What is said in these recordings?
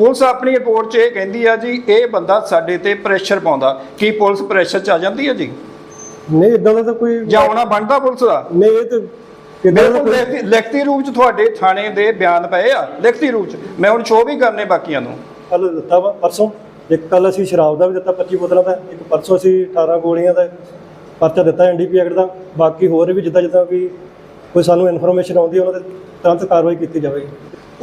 Police ਆਪਣੀ report 'ਚ ਇਹ ਕਹਿੰਦੀ ਆ ਜੀ ਇਹ ਬੰਦਾ ਸਾਡੇ ਤੇ ਪ੍ਰੈਸ਼ਰ ਪਾਉਂਦਾ। ਕੀ ਪੁਲਿਸ ਪ੍ਰੈਸ਼ਰ 'ਚ ਆ ਜਾਂਦੀ ਹੈ ਜੀ? ਨਹੀਂ ਇਦਾਂ ਦਾ ਤਾਂ ਕੋਈ ਜਾਂ ਆਉਣਾ ਬਣਦਾ ਪੁਲਿਸ ਦਾ? ਨਹੀਂ ਇਹ ਤਾਂ ਬਿਲਕੁਲ ਲਿਖਤੀ- ਰੂਪ 'ਚ ਤੁਹਾਡੇ ਥਾਣੇ ਦੇ ਬਿਆਨ ਪਏ ਆ ਲਿਖਤੀ ਰੂਪ 'ਚ। ਮੈਂ ਹੁਣ ਸ਼ੋਅ ਵੀ ਕਰਨੇ ਬਾਕੀਆਂ ਨੂੰ। ਕੱਲ ਦਿੱਤਾ ਵਾ ਪਰਸੋਂ। ਇੱਕ ਕੱਲ ਅਸੀਂ ਸ਼ਰਾਬ ਦਾ ਵੀ ਦਿੱਤਾ 25 ਬੋਤਲਾਂ ਦਾ। ਇੱਕ ਪਰਸੋਂ ਅਸੀਂ 18 ਗੋਲੀਆਂ ਦਾ ਪਰਚਾ ਦਿੱਤਾ ਐਨਡੀਪੀ ਐਕਟ ਦਾ। ਬਾਕੀ ਹੋਰ ਵੀ ਜਿੱਦਾਂ ਜਿੱਦਾਂ ਵੀ ਕੋਈ ਸਾਨੂੰ ਇਨਫੋਰਮੇਸ਼ਨ ਆਉਂਦੀ ਉਹਨਾਂ ਤੇ ਤੁਰੰਤ ਕਾਰਵਾਈ ਕੀਤੀ ਜਾਵੇਗੀ।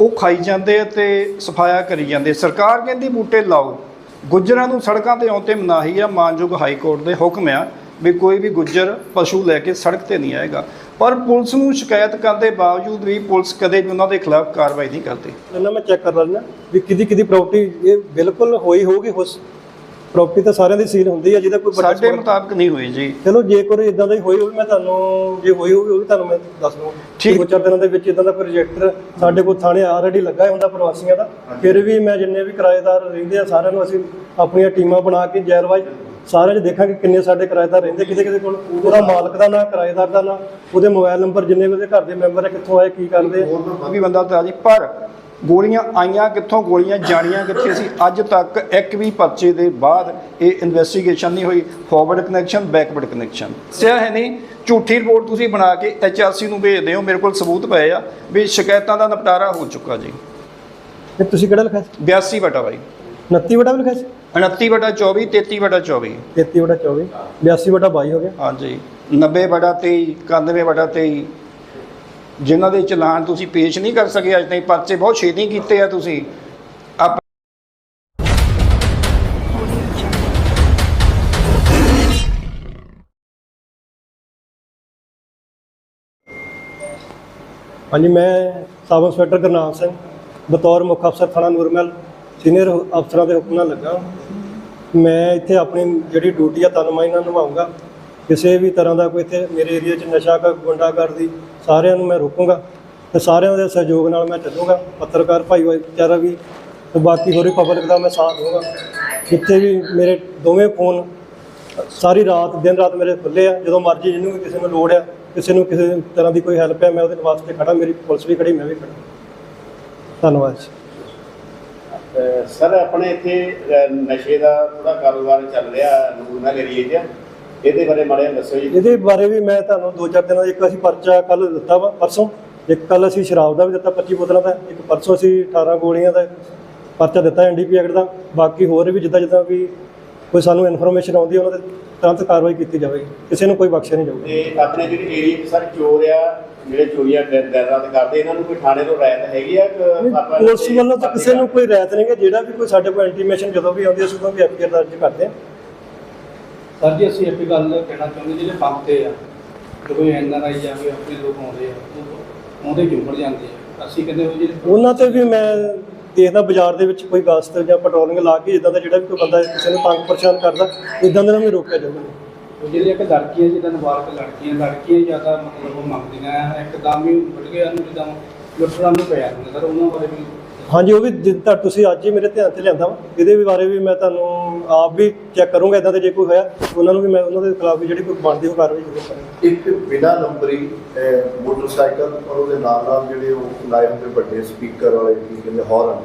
ਉਹ ਖਾਈ ਜਾਂਦੇ ਆ ਤੇ ਸਫਾਇਆ ਕਰੀ ਜਾਂਦੇ ਸਰਕਾਰ ਕਹਿੰਦੀ ਬੂਟੇ ਲਾਓ। ਗੁੱਜਰਾਂ ਨੂੰ ਸੜਕਾਂ ਤੇ ਆਉਣ ਤੇ ਮਨਾਹੀ ਆ। ਮਾਨਯੋਗ ਹਾਈ ਕੋਰਟ ਦੇ ਹੁਕਮ ਆ ਵੀ ਕੋਈ ਵੀ ਗੁੱਜਰ, ਪਸ਼ੂ ਲੈ ਕੇ ਸੜਕ ਤੇ ਨਹੀਂ ਆਏਗਾ। ਪਰ ਪੁਲਿਸ ਨੂੰ ਸ਼ਿਕਾਇਤ ਕਰਨ ਦੇ ਬਾਵਜੂਦ ਵੀ ਪੁਲਿਸ ਕਦੇ ਵੀ ਉਹਨਾਂ ਦੇ ਖਿਲਾਫ ਕਾਰਵਾਈ ਨਹੀਂ ਕਰਦੀ। ਇਹਨਾਂ ਮੈਂ ਚੈੱਕ ਕਰ ਲੈਣਾ ਵੀ ਕਿਹਦੀ ਕਿਹਦੀ ਪ੍ਰਾਪਰਟੀ ਇਹ ਬਿਲਕੁਲ ਹੋਈ ਹੋਊਗੀ ਉਸ ਪ੍ਰਾਪਰਟੀ ਤਾਂ ਸਾਰਿਆਂ ਦੀ ਸੀਲ ਹੁੰਦੀ ਹੈ ਜਿਹਦਾ ਕੋਈ ਵੱਡਾ ਸਾਡੇ ਮੁਤਾਬਕ ਨਹੀਂ ਹੋਈ ਜੀ। ਚਲੋ ਜੇ ਕੋਈ ਇਦਾਂ ਦਾ ਹੀ ਹੋਈ ਹੋਵੇ ਮੈਂ ਤੁਹਾਨੂੰ ਜੇ ਹੋਈ ਹੋਵੇ ਉਹ ਵੀ ਤੁਹਾਨੂੰ ਮੈਂ ਦੱਸ ਦੂੰਗਾ ਠੀਕ। ਦੋ ਚਾਰ ਦਿਨਾਂ ਦੇ ਵਿੱਚ ਇਦਾਂ ਦਾ ਕੋਈ ਰਜਿਸਟਰ ਸਾਡੇ ਕੋਲ ਥਾਣੇ ਆਲਰੇਡੀ ਲੱਗਾ ਹੈ ਹੁੰਦਾ ਪ੍ਰਵਾਸੀਆਂ ਦਾ। ਫਿਰ ਵੀ ਮੈਂ ਜਿੰਨੇ ਵੀ ਕਿਰਾਏਦਾਰ ਰਹਿੰਦੇ ਆ ਸਾਰਿਆਂ ਨੂੰ ਅਸੀਂ ਆਪਣੀਆਂ ਟੀਮਾਂ ਬਣਾ ਕੇ ਜੈਲਵਾਈਜ਼ ਸਾਰਿਆਂ 'ਚ ਦੇਖਾਂਗੇ ਕਿੰਨੇ ਸਾਡੇ ਕਿਰਾਏਦਾਰ ਰਹਿੰਦੇ ਕਿਤੇ ਕਿਤੇ ਕੋਲ ਉਹਦਾ ਮਾਲਕ ਦਾ ਨਾਂ ਕਿਰਾਏਦਾਰ ਦਾ ਨਾਂ ਉਹਦੇ ਮੋਬਾਈਲ ਨੰਬਰ ਜਿੰਨੇ ਵੀ ਉਹਦੇ ਘਰ ਦੇ ਮੈਂਬਰ ਆ ਕਿੱਥੋਂ ਆਏ ਕੀ ਕਰਦੇ ਆ। ਉਹ ਵੀ ਬੰਦਾ ਤਾਂ ਜੀ ਪਰ ਗੋਲੀਆਂ ਆਈਆਂ ਕਿੱਥੋਂ ਗੋਲੀਆਂ ਜਾਣੀਆਂ ਕਿੱਥੇ ਸੀ? ਅੱਜ ਤੱਕ ਇੱਕ ਵੀ ਪਰਚੇ ਦੇ ਬਾਅਦ ਇਹ ਇਨਵੈਸਟੀਗੇਸ਼ਨ ਨਹੀਂ ਹੋਈ। ਫਾਰਵਰਡ ਕਨੈਕਸ਼ਨ ਬੈਕਵਰਡ ਕਨੈਕਸ਼ਨ ਸਿਆ ਹੈ ਨਹੀਂ ਝੂਠੀ ਰਿਪੋਰਟ ਤੁਸੀਂ ਬਣਾ ਕੇ ਐਚਆਰਸੀ ਨੂੰ ਭੇਜਦੇ ਹੋ ਮੇਰੇ ਕੋਲ ਸਬੂਤ ਪਏ ਆ ਵੀ ਸ਼ਿਕਾਇਤਾਂ ਦਾ ਨਿਪਟਾਰਾ ਹੋ ਚੁੱਕਾ ਜੀ। ਤੇ ਤੁਸੀਂ ਕਿਹੜਾ ਲਿਖਿਆ ਸੀ? 82 ਬਟਾ ਬਾਈ। 29 ਵਟਾ ਵੀ ਲਿਖਿਆ ਸੀ? 29 ਬਟਾ 24 33 ਬਟਾ 24 33 ਵਟਾ 24 82 ਵਟਾ 22 ਹੋ ਗਿਆ। ਹਾਂਜੀ। 90 ਬਟਾ 23 91 ਬਟਾ 23 ਜਿਨ੍ਹਾਂ ਦੇ ਚਲਾਨ ਤੁਸੀਂ ਪੇਸ਼ ਨਹੀਂ ਕਰ ਸਕੇ, ਅੱਜ ਤਾਈਂ ਪਰਚੇ ਬਹੁਤ ਛੇਤੀ ਕੀਤੇ ਆ ਤੁਸੀਂ। ਆਪ ਹਾਂਜੀ, ਮੈਂ ਸਬ ਇੰਸਪੈਕਟਰ ਗੁਰਨਾਮ ਸਿੰਘ, ਬਤੌਰ ਮੁੱਖ ਅਫਸਰ ਥਾਣਾ ਨੂਰਮਹਿਲ, ਸੀਨੀਅਰ ਅਫਸਰਾਂ ਦੇ ਹੁਕਮ ਨਾਲ ਲੱਗਾ। ਮੈਂ ਇੱਥੇ ਆਪਣੀ ਜਿਹੜੀ ਡਿਊਟੀ ਆ ਤਨਮਾਈ ਨਾਲ ਨਿਭਾਉਂਗਾ ਕਿਸੇ ਵੀ ਤਰ੍ਹਾਂ ਦਾ ਕੋਈ ਇੱਥੇ ਮੇਰੇ ਏਰੀਆ 'ਚ ਨਸ਼ਾ ਕਰ ਗੁੰਡਾਗਰਦੀ ਸਾਰਿਆਂ ਨੂੰ ਮੈਂ ਰੋਕੂੰਗਾ ਤੇ ਸਾਰਿਆਂ ਦੇ ਸਹਿਯੋਗ ਨਾਲ ਮੈਂ ਚੱਲੂੰਗਾ। ਪੱਤਰਕਾਰ ਭਾਈਚਾਰਾ ਵੀ ਤੇ ਬਾਕੀ ਹੋਰੀ ਪਬਲਿਕ ਦਾ ਮੈਂ ਸਾਥ ਦਊਂਗਾ। ਜਿੱਥੇ ਵੀ ਮੇਰੇ ਦੋਵੇਂ ਫੋਨ ਸਾਰੀ ਰਾਤ, ਦਿਨ ਰਾਤ ਮੇਰੇ ਖੁੱਲੇ ਆ। ਜਦੋਂ ਮਰਜ਼ੀ ਜਿਹਨੂੰ ਵੀ ਕਿਸੇ ਨੂੰ ਲੋੜ ਆ, ਕਿਸੇ ਨੂੰ ਕਿਸੇ ਤਰ੍ਹਾਂ ਦੀ ਕੋਈ ਹੈਲਪ ਹੈ ਮੈਂ ਉਹਦੇ ਵਾਸਤੇ ਖੜਾ ਮੇਰੀ ਪੁਲਿਸ ਵੀ ਖੜੀ, ਮੈਂ ਵੀ ਖੜਾ ਧੰਨਵਾਦ ਜੀ। ਸਰ, ਆਪਣੇ ਇੱਥੇ ਨਸ਼ੇ ਦਾ ਥੋੜਾ ਕਾਰੋਬਾਰ ਚੱਲ ਰਿਹਾ ਨੂਰਮਹਿਲ ਏਰੀਏ 'ਚ ਇਹਦੇ ਬਾਰੇ ਮਾੜਾ ਦੱਸੋ ਜੀ। ਇਹਦੇ ਬਾਰੇ ਵੀ ਮੈਂ ਤੁਹਾਨੂੰ ਦੋ ਚਾਰ ਦਿਨਾਂ ਦਾ ਇੱਕ ਅਸੀਂ ਪਰਚਾ ਕੱਲ ਦਿੱਤਾ ਵਾ ਪਰਸੋਂ। ਇੱਕ ਕੱਲ ਅਸੀਂ ਸ਼ਰਾਬ ਦਾ ਵੀ ਦਿੱਤਾ 25 ਬੋਤਲਾਂ ਦਾ। ਇੱਕ ਪਰਸੋਂ ਅਸੀਂ 18 ਗੋਲੀਆਂ ਦਾ ਪਰਚਾ ਦਿੱਤਾ ਐਨਡੀਪੀ ਐਕਟ ਦਾ। ਬਾਕੀ ਹੋਰ ਵੀ ਜਿੱਦਾਂ ਜਿੱਦਾਂ ਵੀ ਕੋਈ ਸਾਨੂੰ ਇਨਫੋਰਮੇਸ਼ਨ ਆਉਂਦੀ ਹੈ ਉਹਨਾਂ ਤੇ ਤੁਰੰਤ ਕਾਰਵਾਈ ਕੀਤੀ ਜਾਵੇਗੀ। ਕਿਸੇ ਨੂੰ ਕੋਈ ਬਖਸ਼ਿਆ ਨਹੀਂ ਜਾਊਗਾ। ਤੇ ਆਪਣੇ ਜਿਹੜੇ ਏਰੀਏ 'ਚ ਸਰ ਚੋਰ ਆ ਜਿਹੜੇ ਚੋਰੀਆਂ ਦਿਨ ਦਿਨ ਰਾਤ ਕਰਦੇ ਇਹਨਾਂ ਨੂੰ ਕੋਈ ਥਾਣੇ ਤੋਂ ਰਾਇਤ ਹੈਗੀ ਆ ਪੁਲਿਸ ਵੱਲੋਂ ਤਾਂ ਕਿਸੇ ਨੂੰ ਕੋਈ ਰਾਇਤ ਨਹੀਂ ਹੈ ਜਿਹੜਾ ਵੀ ਕੋਈ ਸਾਡੇ ਕੋਲ ਇੰਟੀਮੇਸ਼ਨ ਜਦੋਂ ਵੀ ਆਉਂਦੀ ਹੈ ਅਸੀਂ ਉਦੋਂ ਵੀ ਐਫਆਈਆਰ ਦਰਜ ਕਰਦੇ ਹਾਂ। ਸਰ ਜੀ ਅਸੀਂ ਇੱਕ ਗੱਲ ਕਹਿਣਾ ਚਾਹੁੰਦੇ ਜਿਹੜੇ ਪੰਪ ਤੇ ਆ ਜਦੋਂ ਐਨ ਆਰ ਆਈ ਜਾਂਦੇ ਆਪਣੇ ਲੋਕ ਆਉਂਦੇ ਆ ਉਹ ਆਉਂਦੇ ਜੁੰਮੜ ਜਾਂਦੇ ਆ? ਅਸੀਂ ਕਹਿੰਦੇ ਉਹ ਜਿਹੜੇ ਉਹਨਾਂ ਤੇ ਵੀ ਮੈਂ ਦੇਖਦਾ ਬਾਜ਼ਾਰ ਦੇ ਵਿੱਚ ਕੋਈ ਗਸਤ ਜਾਂ ਪੈਟਰੋਲਿੰਗ ਲਾ ਕੇ ਇਦਾਂ ਦਾ ਜਿਹੜਾ ਵੀ ਕੋਈ ਬੰਦਾ ਕਿਸੇ ਨੂੰ ਤੰਗ ਪਰੇਸ਼ਾਨ ਕਰਦਾ ਇਦਾਂ ਦੇ ਨੂੰ ਵੀ ਰੋਕਿਆ ਜਾਊਗਾ ਉਹ ਜਿਹੜੇ ਇੱਕ ਲੜਕੀਆਂ ਜਿੱਦਾਂ ਨਾਬਾਲਗ ਲੜਕੀਆਂ ਲੜਕੀਆਂ ਜ਼ਿਆਦਾ ਮਤਲਬ ਉਹ ਮੰਗਦੀਆਂ ਆ ਇੱਕਦਮ ਹੀ ਵੱਢ ਕੇ ਉਹਨੂੰ ਜਿੱਦਾਂ ਲੁੱਟਣ ਨੂੰ ਪਿਆ ਹੁੰਦਾ ਸਰ ਉਹਨਾਂ ਬਾਰੇ ਵੀ ਹਾਂਜੀ ਉਹ ਵੀ ਜਿੱਦਾਂ ਤੁਸੀਂ ਅੱਜ ਹੀ ਮੇਰੇ ਧਿਆਨ 'ਚ ਲਿਆਂਦਾ ਵਾ। ਇਹਦੇ ਵੀ ਬਾਰੇ ਵੀ ਮੈਂ ਤੁਹਾਨੂੰ ਆਪ ਵੀ ਚੈੱਕ ਕਰੂੰਗਾ ਇਦਾਂ ਦੇ ਜੇ ਕੋਈ ਹੋਇਆ ਉਹਨਾਂ ਨੂੰ ਵੀ ਮੈਂ ਉਹਨਾਂ ਦੇ ਖਿਲਾਫ ਵੀ ਜਿਹੜੀ ਕੋਈ ਬਣਦੀ ਉਹ ਕਾਰਵਾਈ ਜ਼ਰੂਰ ਕਰਾਂਗਾ। ਇੱਕ ਬਿਨਾ ਨੰਬਰੀ ਅਹ, ਮੋਟਰਸਾਈਕਲ ਔਰ ਉਹਦੇ ਨਾਲ ਨਾਲ ਜਿਹੜੇ ਉਹ ਲਾਏ ਹੁੰਦੇ ਵੱਡੇ ਸਪੀਕਰ ਵਾਲੇ ਕੀ ਕਹਿੰਦੇ ਹਾਰਨ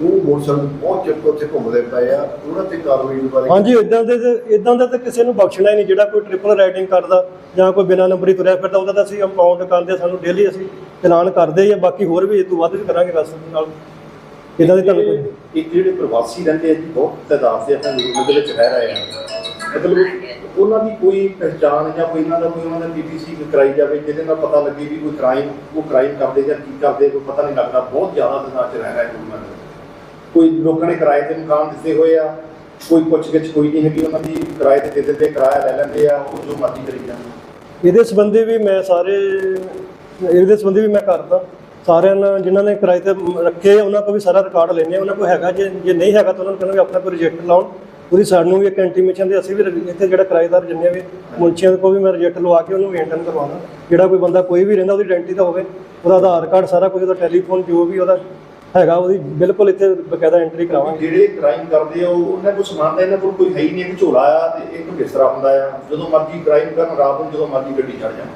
ਉਹ ਮੋਟਰਸਾਈਕਲ ਬਹੁਤ ਤੋਂ ਉੱਥੇ ਘੁੰਮਦੇ ਪਏ ਆ ਉਹਨਾਂ ਤੇ ਕਾਰਵਾਈ ਦੇ ਬਾਰੇ ਹਾਂਜੀ ਇਦਾਂ ਦੇ ਇਦਾਂ ਦਾ ਤਾਂ ਕਿਸੇ ਨੂੰ ਬਖਸ਼ਣਾ ਹੀ ਨਹੀਂ ਜਿਹੜਾ ਕੋਈ ਟ੍ਰਿਪਲ ਰਾਈਡਿੰਗ ਕਰਦਾ ਜਾਂ ਕੋਈ ਬਿਨਾਂ ਨੰਬਰੀ ਤੁਰਿਆ ਫਿਰਦਾ ਉਹਦਾ ਤਾਂ ਅਸੀਂ ਕੰਪਾਊਂਡ ਕਰਦੇ ਸਾਨੂੰ ਡੇਲੀ ਅਸੀਂ ਐਲਾਨ ਕਰਦੇ ਆ ਬਾਕੀ ਹੋਰ ਵੀ ਇਹ ਤੋਂ ਵੱਧ ਵੀ ਕਰਾਂਗੇ ਵੈਸੇ ਨਾਲ। ਇਦਾਂ ਦੇ ਤੁਹਾਨੂੰ ਕੋਈ ਇੱਕ ਜਿਹੜੇ ਪ੍ਰਵਾਸੀ ਰਹਿੰਦੇ ਆ ਜੀ ਬਹੁਤ ਤਾਦਾਦ ਦੇ ਆਪਣੇ ਨੂਰਮਹਿਲ ਦੇ ਵਿੱਚ ਰਹਿ ਰਹੇ ਆ। ਮਤਲਬ ਉਹਨਾਂ ਦੀ ਕੋਈ ਪਹਿਚਾਣ ਜਾਂ ਕੋਈ ਇਹਨਾਂ ਦਾ ਕੋਈ ਉਹਨਾਂ ਦਾ ਪੀਪੀਸੀ ਕਰਾਈ ਜਾਵੇ ਜਿਹਦੇ ਨਾਲ ਪਤਾ ਲੱਗੇ ਵੀ ਕੋਈ ਕ੍ਰਾਈਮ ਉਹ ਕ੍ਰਾਈਮ ਕਰਦੇ ਜਾਂ ਕੀ ਕਰਦੇ ਕੋਈ ਪਤਾ ਨਹੀਂ ਲੱਗਦਾ ਬਹੁਤ ਜ਼ਿਆਦਾ ਤਾਦਾਦ 'ਚ ਰਹਿ ਰਿਹਾ ਨੂਰਮਹਿਲ ਕੋਈ ਲੋਕਾਂ ਨੇ ਕਿਰਾਏ ਤੇ ਮਕਾਨ ਦਿੱਤੇ ਹੋਏ ਆ ਕੋਈ ਪੁੱਛ ਗਿੱਛ ਕੋਈ ਨਹੀਂ ਹੈਗੀ ਉਹਨਾਂ ਦੀ ਕਿਰਾਏ ਤੇ ਦੇ ਦਿੰਦੇ ਕਿਰਾਇਆ ਲੈ ਲੈਂਦੇ ਆ ਉਹ ਜੋ ਮਰਜ਼ੀ ਕਰੀ ਜਾਂਦੇ ਇਹਦੇ ਸੰਬੰਧੀ ਵੀ ਮੈਂ ਸਾਰੇ ਇਹਦੇ ਸੰਬੰਧੀ ਵੀ ਮੈਂ ਕਰਦਾ ਸਾਰਿਆਂ ਨਾਲ ਜਿਨ੍ਹਾਂ ਨੇ ਕਿਰਾਏ ਤੇ ਰੱਖੇ ਉਹਨਾਂ ਕੋਲ ਵੀ ਸਾਰਾ ਰਿਕਾਰਡ ਲੈਣੇ ਉਹਨਾਂ ਕੋਲ ਹੈਗਾ, ਜੇ ਜੇ ਨਹੀਂ ਹੈਗਾ ਤਾਂ ਉਹਨਾਂ ਨੂੰ ਕਹਿੰਦਾ ਵੀ ਆਪਣਾ ਕੋਈ ਰਿਜੈਕਟ ਲਾਉਣ। ਉਹਦੀ ਸਾਨੂੰ ਵੀ ਇੱਕ ਇੰਟੀਮੇਸ਼ਨ ਦੇ ਅਸੀਂ ਵੀ ਇੱਥੇ ਜਿਹੜਾ ਕਿਰਾਏਦਾਰ ਜਿੰਨੇ ਵੀ ਮੁੰਸ਼ੀਆਂ ਕੋਲ ਵੀ ਮੈਂ ਰਿਜੈਕਟ ਲਵਾ ਕੇ ਉਹਨੂੰ ਮੇਨਟੇਨ ਕਰਵਾਉਣਾ। ਜਿਹੜਾ ਕੋਈ ਬੰਦਾ ਕੋਈ ਵੀ ਰਹਿੰਦਾ, ਉਹਦੀ ਆਇਡੈਂਟੀ ਤਾਂ ਹੋਵੇ। ਉਹਦਾ ਆਧਾਰ ਕਾਰਡ ਸਾਰਾ ਕੁਝ, ਉਹਦਾ ਟੈਲੀਫੋਨ ਜੋ ਵੀ ਉਹਦਾ ਹੈਗਾ, ਉਹਦੀ ਬਿਲਕੁਲ ਇੱਥੇ ਬਕਾਇਦਾ ਐਂਟਰੀ ਕਰਾਵਾਂਗੇ। ਜਿਹੜੇ ਕ੍ਰਾਈਮ ਕਰਦੇ ਆ, ਉਹ ਉਹਨਾਂ ਕੋਲ ਸਮਾਨ ਤਾਂ ਇਹਨਾਂ ਕੋਲ ਕੋਈ ਹੈ ਹੀ ਨਹੀਂ। ਇੱਕ ਝੋਲਾ ਆ ਤੇ ਇੱਕ ਬਿਸਤਰਾ ਹੁੰਦਾ ਆ। ਜਦੋਂ ਮਰਜ਼ੀ ਕ੍ਰਾਈਮ ਕਰਨ, ਰਾਤ ਨੂੰ ਜਦੋਂ ਮਰਜ਼ੀ ਗੱਡੀ ਚੜ ਜਾਣ।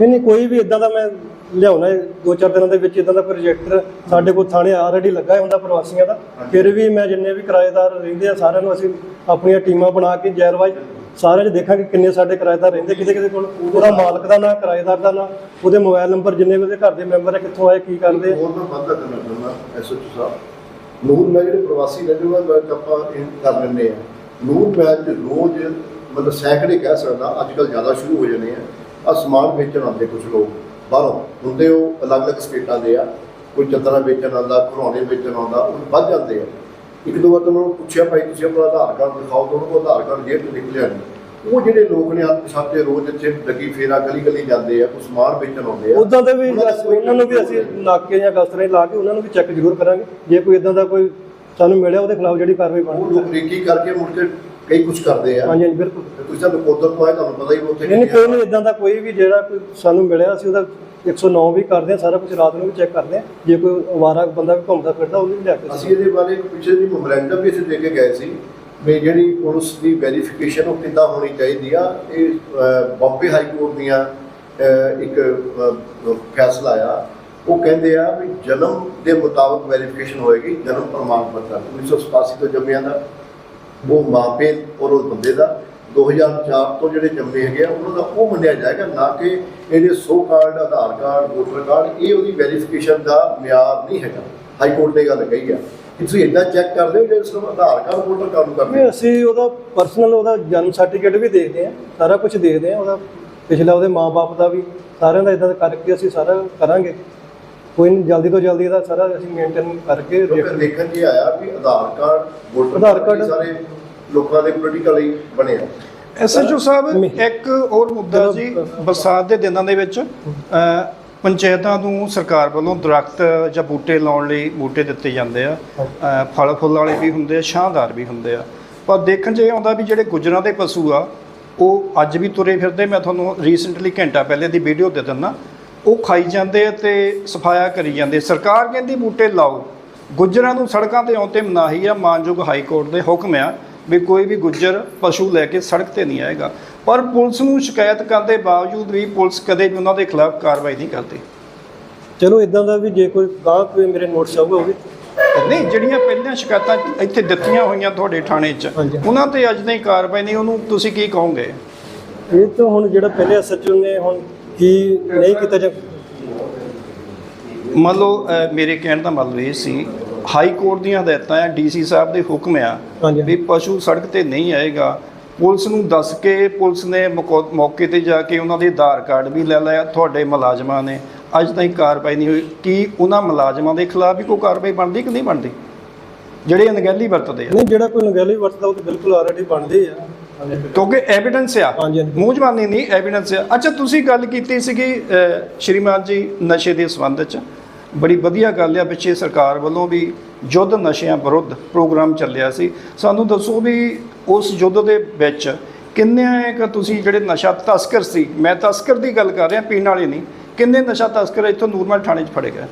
ਨਹੀਂ ਨਹੀਂ ਕੋਈ ਵੀ ਇਦਾਂ ਦਾ ਮੈਂ ਲਿਆਉਣਾ ਹੈ। ਦੋ ਚਾਰ ਦਿਨਾਂ ਦੇ ਵਿੱਚ ਇਦਾਂ ਦਾ ਪ੍ਰੋਜੈਕਟਰ ਸਾਡੇ ਕੋਲ ਥਾਣੇ ਆਲਰੇਡੀ ਲੱਗਾ ਹੈ ਹੁੰਦਾ ਪ੍ਰਵਾਸੀਆਂ ਦਾ। ਫਿਰ ਵੀ ਮੈਂ ਜਿੰਨੇ ਵੀ ਕਿਰਾਏਦਾਰ ਰਹਿੰਦੇ ਆ ਸਾਰਿਆਂ ਨੂੰ ਅਸੀਂ ਆਪਣੀਆਂ ਟੀਮਾਂ ਬਣਾ ਕੇ ਜੈਰਵਾਈਜ਼ ਸਾਰਿਆਂ 'ਚ ਦੇਖਾਂਗੇ ਕਿੰਨੇ ਸਾਡੇ ਕਿਰਾਏਦਾਰ ਰਹਿੰਦੇ ਕਿਤੇ ਕਿਤੇ ਕੋਲ। ਉਹਦਾ ਮਾਲਕ ਦਾ ਨਾਂ ਕਿਰਾਏਦਾਰ ਦਾ ਨਾਂ ਉਹਦੇ ਮੋਬਾਈਲ ਨੰਬਰ ਜਿੰਨੇ ਵੀ ਉਹਦੇ ਘਰ ਦੇ ਮੈਂਬਰ ਆ ਕਿੱਥੋਂ ਆਏ ਕੀ ਕਰਦੇ ਆ। ਹੋਰ ਮੈਂ ਵਾਧਾ ਕਰਨਾ ਚਾਹੁੰਦਾ ਐਸਓਚਓ ਸਾਹਿਬ। ਨੂਰ ਮੈਂ ਜਿਹੜੇ ਪ੍ਰਵਾਸੀ ਰਹਿੰਦੇ ਉਹਨਾਂ ਦਾ ਆਪਾਂ ਇਹ ਕਰ ਲੈਂਦੇ ਆ। ਨੂਰ ਮੈਂ ਚ ਰੋਜ਼ ਮਤਲਬ ਸੈਂਕੜੇ ਕਹਿ ਸਕਦਾ ਅੱਜ ਕੱਲ ਜ਼ਿਆਦਾ ਸ਼ੁਰੂ ਹੋ ਜਾਂਦੇ ਆ। ਆ ਸਮਾਨ ਵੇਚਣ ਆਉਂਦੇ ਕੁਝ ਲੋਕ ਬਾਹਰੋਂ। ਹੁੰਦੇ ਉਹ ਅਲੱਗ-ਅਲੱਗ ਸਟੇਟਾਂ ਦੇ ਆ। ਕੋਈ ਚੰਦਰਾ ਵੇਚਣ ਆਉਂਦਾ ਖਿਡੌਣੇ ਵੇਚਣ ਆਉਂਦਾ ਉਹ ਵੱਧ ਜਾਂਦੇ ਆ। ਇੱਕ ਦੋ ਵਾਰ ਤਾਂ ਉਹਨਾਂ ਨੂੰ ਪੁੱਛਿਆ ਭਾਈ ਤੁਸੀਂ ਆਪਣਾ ਆਧਾਰ ਕਾਰਡ ਦਿਖਾਓ ਤਾਂ ਉਹਨਾਂ ਕੋਲ ਆਧਾਰ ਕਾਰਡ ਜੇਬ ਤੋਂ ਨਿਕਲਿਆ ਨਹੀਂ। ਉਹ ਜਿਹੜੇ ਲੋਕ ਨੇ ਅਣਪਛਾਤੇ ਰੋਜ਼ ਇੱਥੇ ਲੱਗੀ ਫੇਰਾ ਗਲੀ ਗਲੀ ਜਾਂਦੇ ਆ ਕੋਈ ਸਮਾਨ ਵੇਚਣ ਆਉਂਦੇ ਆ। ਉਦਾਂ ਦੇ ਵੀ ਉਹਨਾਂ ਨੂੰ ਵੀ ਅਸੀਂ ਨਾਕੇ ਜਾਂ ਗਸਤਰੇ ਲਾ ਕੇ ਉਹਨਾਂ ਨੂੰ ਵੀ ਚੈੱਕ ਜ਼ਰੂਰ ਕਰਾਂਗੇ। ਜੇ ਕੋਈ ਇਦਾਂ ਦਾ ਕੋਈ ਸਾਨੂੰ ਮਿਲਿਆ ਉਹਦੇ ਖਿਲਾਫ ਜਿਹੜੀ ਕਾਰਵਾਈ ਉਹ ਬਣਦੀ ਲੋਕ ਨੇਕੀ ਕਰਕੇ ਮੁੜ ਕੇ ਕਈ ਕੁਝ ਕਰਦੇ ਆ। ਹਾਂਜੀ ਹਾਂਜੀ ਬਿਲਕੁਲ। ਤੁਸੀਂ ਤਾਂ ਨਕੋਦਰ ਤੋਂ ਆਏ ਤੁਹਾਨੂੰ ਪਤਾ ਹੀ ਵੀ ਉੱਥੇ ਨਹੀਂ ਨਹੀਂ ਕੋਈ ਨਹੀਂ ਇਦਾਂ ਦਾ ਕੋਈ ਵੀ ਜਿਹੜਾ ਕੋਈ ਸਾਨੂੰ ਮਿਲਿਆ ਅਸੀਂ ਉਹਦਾ 109 ਵੀ ਕਰਦੇ ਆ ਸਾਰਾ ਕੁਝ ਰਾਤ ਨੂੰ ਵੀ ਚੈੱਕ ਕਰਦੇ ਆ ਜੇ ਕੋਈ ਅਵਾਰਾ ਬੰਦਾ ਵੀ ਘੁੰਮਦਾ ਫਿਰਦਾ ਉਹਨੂੰ ਵੀ ਲਿਆ ਕੇ ਅਸੀਂ ਇਹਦੇ ਬਾਰੇ ਪਿੱਛੇ ਦੀ ਮੈਮੋਰੈਂਡਮ ਵੀ ਅਸੀਂ ਦੇ ਕੇ ਗਏ ਸੀ ਵੀ ਜਿਹੜੀ ਪੁਲਿਸ ਦੀ ਵੈਰੀਫਿਕੇਸ਼ਨ ਉਹ ਕਿੱਦਾਂ ਹੋਣੀ ਚਾਹੀਦੀ ਆ। ਇਹ ਬੰਬੇ ਹਾਈ ਕੋਰਟ ਦੀਆਂ ਇੱਕ ਫੈਸਲਾ ਆ। ਉਹ ਕਹਿੰਦੇ ਆ ਵੀ ਜਨਮ ਦੇ ਮੁਤਾਬਕ ਵੈਰੀਫਿਕੇਸ਼ਨ ਹੋਏਗੀ ਜਨਮ ਪ੍ਰਮਾਣ ਪੱਤਰ 1987 ਤੋਂ ਜੰਮਿਆਂ ਦਾ। ਉਹ ਮਾਪੇ ਔਰ ਉਸ ਬੰਦੇ ਦਾ 2004 ਤੋਂ ਜਿਹੜੇ ਜੰਮੇ ਹੈਗੇ ਆ, ਉਹਨਾਂ ਦਾ ਉਹ ਮੰਨਿਆ ਜਾਏਗਾ, ਨਾ ਕਿ ਇਹਦੇ ਸੋ card, Aadhaar card, voter card, ਇਹ ਉਹਦੀ ਵੈਰੀਫਿਕੇਸ਼ਨ ਦਾ ਮਿਆਰ ਨਹੀਂ ਹੈਗਾ। ਹਾਈ ਕੋਰਟ ਨੇ ਗੱਲ ਕਹੀ ਆ। ਕਿ ਤੁਸੀਂ ਇਦਾਂ ਚੈੱਕ ਕਰਦੇ ਹੋ ਜੇ ਸਿਰਫ ਆਧਾਰ ਕਾਰਡ, ਵੋਟਰ ਕਾਰਡ ਨੂੰ ਕਰਦੇ ਅਸੀਂ ਉਹਦਾ ਪਰਸਨਲ ਉਹਦਾ ਜਨਮ ਸਰਟੀਫਿਕੇਟ ਵੀ ਦੇਖਦੇ ਆ ਸਾਰਾ ਕੁਝ ਦੇਖਦੇ ਆ ਉਹਦਾ ਪਿਛਲਾ ਉਹਦੇ ਮਾਪੇ ਦਾ ਵੀ, ਸਾਰਿਆਂ ਦਾ ਇਦਾਂ ਕਰਕੇ ਅਸੀਂ ਸਾਰਾ ਕਰਾਂਗੇ। ਕੋਈ ਨਹੀਂ ਜਲਦੀ ਤੋਂ ਜਲਦੀ ਇਹਦਾ ਸਾਰਾ ਅਸੀਂ ਮੇਨਟੇਨ ਕਰਕੇ ਕਿਉਂਕਿ ਦੇਖ- ਦੇਖਣ 'ਚ ਇਹ ਆਇਆ ਵੀ Aadhaar card voter Aadhaar card. ਸਾਰੇ ਲੋਕਾਂ ਦੇ ਪੋਲੀਟੀਕਲੀ ਬਣੇ ਆ। ਐਸਐਚਓ ਸਾਹਿਬ ਇੱਕ ਹੋਰ ਮੁੱਦਾ ਜੀ ਬਰਸਾਤ ਦੇ ਦਿਨਾਂ ਦੇ ਵਿੱਚ ਪੰਚਾਇਤਾਂ ਨੂੰ ਸਰਕਾਰ ਵੱਲੋਂ ਦਰਖਤ ਜਾਂ ਬੂਟੇ ਲਾਉਣ ਲਈ ਬੂਟੇ ਦਿੱਤੇ ਜਾਂਦੇ ਆ। ਫਲ ਫੁੱਲ ਵਾਲੇ ਵੀ ਹੁੰਦੇ ਆ ਛਾਂਦਾਰ ਵੀ ਹੁੰਦੇ ਆ। ਪਰ ਦੇਖਣ 'ਚ ਇਹ ਆਉਂਦਾ ਵੀ ਜਿਹੜੇ ਗੁੱਜਰਾਂ ਦੇ ਪਸ਼ੂ ਆ ਉਹ ਅੱਜ ਵੀ ਤੁਰੇ ਫਿਰਦੇ। ਮੈਂ ਤੁਹਾਨੂੰ ਰੀਸੈਂਟਲੀ ਘੰਟਾ ਪਹਿਲੇ ਦੀ ਵੀਡੀਓ ਦੇ ਦਿੰਦਾ। ਉਹ ਖਾਈ ਜਾਂਦੇ ਆ ਤੇ ਸਫਾਇਆ ਕਰੀ ਜਾਂਦੇ ਸਰਕਾਰ ਕਹਿੰਦੀ ਬੂਟੇ ਲਾਓ। ਗੁੱਜਰਾਂ ਨੂੰ ਸੜਕਾਂ ਤੇ ਆਉਣ ਤੇ ਮਨਾਹੀ ਆ। ਮਾਨਯੋਗ ਹਾਈ ਕੋਰਟ ਦੇ ਹੁਕਮ ਆ ਵੀ ਕੋਈ ਵੀ ਗੁੱਜਰ ਪਸ਼ੂ ਲੈ ਕੇ ਸੜਕ ਤੇ ਨਹੀਂ ਆਏਗਾ। ਪਰ ਪੁਲਿਸ ਨੂੰ ਸ਼ਿਕਾਇਤ ਕਰਨ ਦੇ ਬਾਵਜੂਦ ਵੀ ਪੁਲਿਸ ਕਦੇ ਵੀ ਉਹਨਾਂ ਦੇ ਖਿਲਾਫ ਕਾਰਵਾਈ ਨਹੀਂ ਕਰਦੀ। ਚਲੋ ਇਦਾਂ ਦਾ ਵੀ ਜੇ ਕੋਈ ਗਾਹ ਕੋਈ ਮੇਰੇ ਨੋਟਿਸ ਆਊਗਾ ਉਹ ਵੀ ਨਹੀਂ ਜਿਹੜੀਆਂ ਪਹਿਲੀਆਂ ਸ਼ਿਕਾਇਤਾਂ ਇੱਥੇ ਦਿੱਤੀਆਂ ਹੋਈਆਂ ਤੁਹਾਡੇ ਥਾਣੇ 'ਚ। ਉਹਨਾਂ ਤੇ ਅੱਜ ਤਾਈਂ ਕਾਰਵਾਈ ਨਹੀਂ ਉਹਨੂੰ ਤੁਸੀਂ ਕੀ ਕਹੋਗੇ? ਇਹ ਤਾਂ ਹੁਣ ਜਿਹੜਾ ਪਹਿਲੇ ਐਸਐਚਓ ਨੇ ਹੁਣ ਕੀ ਨਹੀਂ ਕੀਤਾ ਜਾ ਮੰਨ ਲਓ ਮੇਰੇ ਕਹਿਣ ਦਾ ਮਤਲਬ ਇਹ ਸੀ ਹਾਈ ਕੋਰਟ ਦੀਆਂ ਹਦਾਇਤਾਂ ਆ ਡੀਸੀ ਸਾਹਿਬ ਦੇ ਹੁਕਮ ਆ ਹਾਂਜੀ। ਵੀ ਪਸ਼ੂ ਸੜਕ ਤੇ ਨਹੀਂ ਆਏਗਾ। ਪੁਲਿਸ ਨੂੰ ਦੱਸ ਕੇ ਪੁਲਿਸ ਨੇ ਮੌਕੋ- ਮੌਕੇ ਤੇ ਜਾ ਕੇ ਉਹਨਾਂ ਦੇ ਆਧਾਰ ਕਾਰਡ ਵੀ ਲੈ ਲਿਆ ਤੁਹਾਡੇ ਮੁਲਾਜ਼ਮਾਂ ਨੇ। ਅੱਜ ਤਾਈਂ ਕਾਰਵਾਈ ਨਹੀਂ ਹੋਈ। ਕੀ ਉਹਨਾਂ ਮੁਲਾਜ਼ਮਾਂ ਦੇ ਖਿਲਾਫ ਵੀ ਕੋਈ ਕਾਰਵਾਈ ਬਣਦੀ ਕਿ ਨਹੀਂ ਬਣਦੀ? ਜਿਹੜੇ ਅਣਗਹਿਲੀ ਵਰਤਦੇ ਆ। ਨਹੀਂ ਜਿਹੜਾ ਕੋਈ ਨਗੈਲੀ ਵਰਤਦਾ ਉਹ ਤਾਂ ਬਿਲਕੁਲ ਆਲਰੇਡੀ ਬਣਦੇ ਆ। ਕਿਉਂਕਿ ਐਵੀਡੈਂਸ ਆ। ਮੂੰਹ ਜ਼ਬਾਨੀ ਨਹੀਂ ਐਵੀਡੈਂਸ ਆ। ਅੱਛਾ ਤੁਸੀਂ ਗੱਲ ਕੀਤੀ ਸੀਗੀ ਸ਼੍ਰੀਮਾਨ ਜੀ ਨਸ਼ੇ ਦੇ ਸੰਬੰਧ ਚ। ਬੜੀ ਵਧੀਆ ਗੱਲ ਆ ਪਿੱਛੇ ਸਰਕਾਰ ਵੱਲੋਂ ਵੀ ਯੁੱਧ ਨਸ਼ਿਆਂ ਵਿਰੁੱਧ ਪ੍ਰੋਗਰਾਮ ਚੱਲਿਆ ਸੀ। ਸਾਨੂੰ ਦੱਸੋ ਵੀ ਉਸ ਯੁੱਧ ਦੇ ਵਿੱਚ ਕਿੰਨੇ ਕ ਤੁਸੀਂ ਜਿਹੜੇ ਨਸ਼ਾ ਤਸਕਰ ਸੀ ਮੈਂ ਤਸਕਰ ਦੀ ਗੱਲ ਕਰ ਰਿਹਾ ਪੀਣ ਵਾਲੇ ਨਹੀਂ ਕਿੰਨੇ ਨਸ਼ਾ ਤਸਕਰ ਇੱਥੋਂ ਨੂਰਮਲ ਥਾਣੇ 'ਚ ਫੜੇ ਗਏ?